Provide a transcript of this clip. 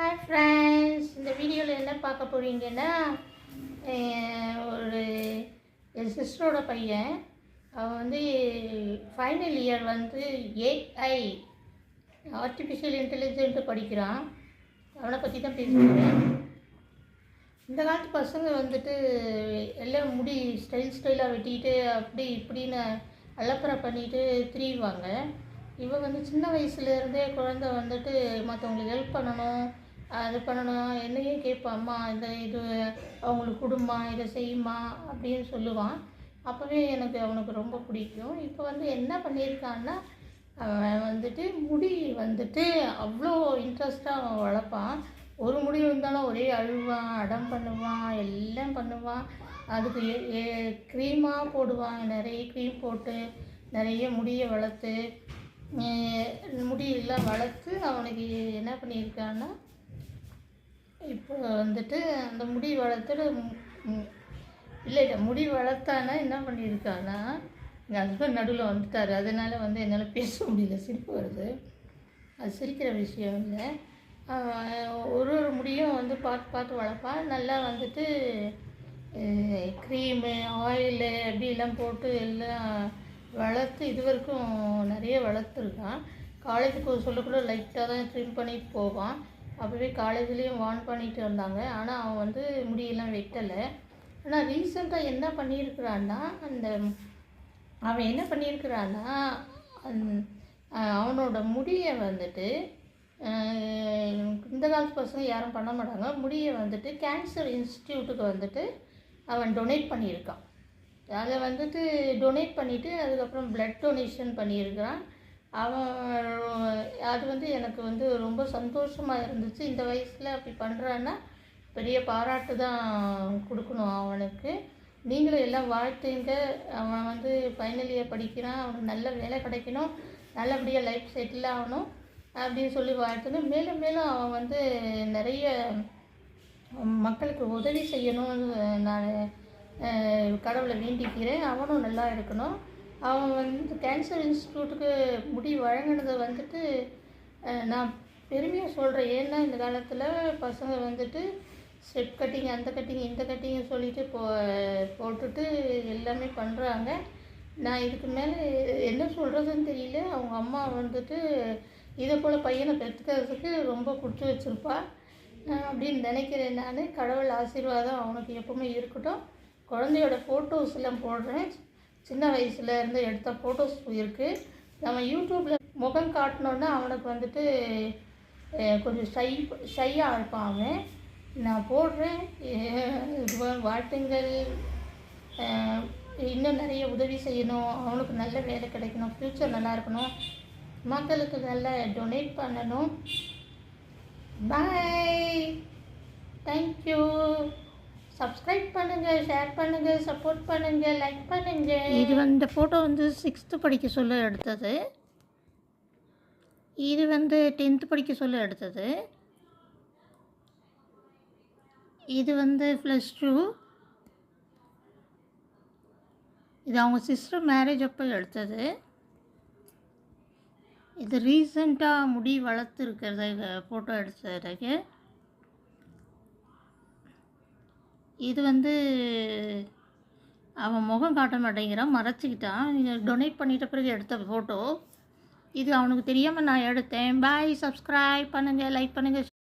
Hi friends இந்த வீடியோவில் என்ன பார்க்க போகிறீங்கன்னா ஒரு என் சிஸ்டரோட பையன் அவன் வந்து ஃபைனல் இயர் வந்து ஏஐ ஆர்டிஃபிஷியல் இன்டெலிஜென்ட்டு படிக்கிறான். அவனை பற்றி தான் பேசுகிறேன் இந்த காலத்து பசங்க வந்துட்டு எல்லாம் முடி ஸ்டைல் ஸ்டைலாக வெட்டிட்டு அப்படி இப்படின்னு அலப்பறை பண்ணிட்டு திரியுவாங்க. இவன் வந்து சின்ன வயசுலேருந்தே குழந்தை வந்துட்டு மற்றவங்களுக்கு ஹெல்ப் பண்ணணும். அது பண்ணணும். என்னையும் கேட்பான் அம்மா இந்த இது அவங்களுக்கு கொடுமா இதை செய்யுமா அப்படின்னு சொல்லுவான். அப்போவே எனக்கு அவனுக்கு ரொம்ப பிடிக்கும். இப்போ வந்து என்ன பண்ணியிருக்கான்னா அவன் வந்துட்டு முடி வந்துட்டு அவ்வளோ இன்ட்ரெஸ்ட்டாக அவன் வளர்ப்பான். ஒரு முடி இருந்தாலும் ஒரே அழுவான் அடம் பண்ணுவான் எல்லாம் பண்ணுவான். அதுக்கு க்ரீமாக போடுவான் நிறைய க்ரீம் போட்டு நிறைய முடியை வளர்த்து முடியெல்லாம் வளர்த்து அவனுக்கு என்ன பண்ணியிருக்கான்னா இப்போ வந்துட்டு அந்த முடி வளர்த்துட்டு இல்லை இல்லை முடி வளர்த்தானா என்ன பண்ணியிருக்கானா எங்கள் ஹஸ்பண்ட் நடுவில் வந்துட்டார். அதனால் வந்து என்னால் பேச முடியல. சிரிப்பு வருது. அது சிரிக்கிற விஷயம் இல்லை. ஒரு ஒரு முடியும் வந்து பார்த்து பார்த்து வளர்ப்பான் நல்லா வந்துட்டு க்ரீமு ஆயிலு அப்படிலாம் போட்டு எல்லாம் வளர்த்து இது வரைக்கும் நிறைய வளர்த்துருக்கான். காலேஜுக்கு சொல்லக்கூட லைட்டாக தான் ட்ரிம் பண்ணிட்டு போவான். அப்போவே காலேஜ்லேயும் வார்ன் பண்ணிட்டு வந்தாங்க. ஆனால் அவன் வந்து முடியெல்லாம் வெட்டலை. ஆனால் ரீசெண்டாக என்ன பண்ணியிருக்கிறான்னா அந்த அவன் என்ன பண்ணியிருக்கிறான்னா அவனோட முடியை வந்துட்டு இந்த காலத்து பசங்க யாரும் பண்ண மாட்டாங்க. முடியை வந்துட்டு கேன்சர் இன்ஸ்டியூட்டுக்கு வந்துட்டு அவன் டொனேட் பண்ணியிருக்கான். அதை வந்துட்டு டொனேட் பண்ணிவிட்டு அதுக்கப்புறம் பிளட் டொனேஷன் பண்ணியிருக்கிறான். அவன் அது வந்து எனக்கு வந்து ரொம்ப சந்தோஷமாக இருந்துச்சு. இந்த வயசில் அப்படி பண்ணுறான்னா பெரிய பாராட்டு தான் கொடுக்கணும் அவனுக்கு. நீங்களும் எல்லாம் வாழ்த்துங்க. அவன் வந்து ஃபைனல் இயர் படிக்கிறான். அவனுக்கு நல்ல வேலை கிடைக்கணும். நல்லபடியாக லைஃப் செட்டில் ஆகணும் அப்படின்னு சொல்லி வாழ்த்துணும் மேலும் மேலும் அவன் வந்து நிறைய மக்களுக்கு உதவி செய்யணும்னு நான் கடவுளை வேண்டிக்கிறேன். அவனும் நல்லா இருக்கணும். அவன் வந்து கேன்சர் இன்ஸ்டியூட்டுக்கு முடி வழங்கினதை வந்துட்டு நான் பெருமையாக சொல்கிறேன் ஏன்னா இந்த காலத்தில் பசங்க வந்துட்டு ஸ்டெப் கட்டிங் அந்த கட்டிங் இந்த கட்டிங் சொல்லிட்டு போ போட்டுட்டு எல்லாமே பண்ணுறாங்க நான் இதுக்கு மேலே என்ன சொல்கிறதுன்னு தெரியல. அவங்க அம்மா வந்துட்டு இதை போல் பையனை பெற்றுக்கிறதுக்கு ரொம்ப கொடுத்து வச்சுருப்பா. அப்படின்னு நினைக்கிறேன் நான். கடவுள் ஆசீர்வாதம் அவனுக்கு எப்பவுமே இருக்கட்டும். குழந்தையோட ஃபோட்டோஸ் எல்லாம் போடுறேன். சின்ன வயசுல இருந்து எடுத்த ஃபோட்டோஸ் இருக்குது நம்ம யூடியூப்பில் முகம் காட்டினோன்னா அவனுக்கு வந்துட்டு கொஞ்சம் ஷை ஷையாக இருப்பான் அவன். நான் போடுறேன். வாழ்த்துங்கள். இன்னும் நிறைய உதவி செய்யணும். அவனுக்கு நல்ல வேலை கிடைக்கணும். ஃப்யூச்சர் நல்லா இருக்கணும். மக்களுக்கு நல்ல டொனேட் பண்ணணும். பாய் தேங்க்யூ சப்ஸ்கிரைப் பண்ணுங்கள் ஷேர் பண்ணுங்கள் சப்போர்ட் பண்ணுங்கள் லைக் பண்ணுங்கள் இது வந்து ஃபோட்டோ வந்து சிக்ஸ்த்து படிக்க சொல்ல எடுத்தது. இது வந்து டென்த்து படிக்க சொல்ல எடுத்தது. இது வந்து ப்ளஸ் டூ இது அவங்க சிஸ்டர் மேரேஜ் அப்போ எடுத்தது. இது ரீசண்டாக முடி வளர்த்துருக்கிறது ஃபோட்டோ எடுத்ததுக்கு. இது வந்து அவன் முகம் காட்ட மாட்டேங்கிறான் மறைச்சிக்கிட்டான். நீங்கள் டொனேட் பண்ணிட்ட பிறகு எடுத்த ஃபோட்டோ இது அவனுக்கு தெரியாமல் நான் எடுத்தேன். பாய் சப்ஸ்கிரைப் பண்ணுங்கள் லைக் பண்ணுங்கள்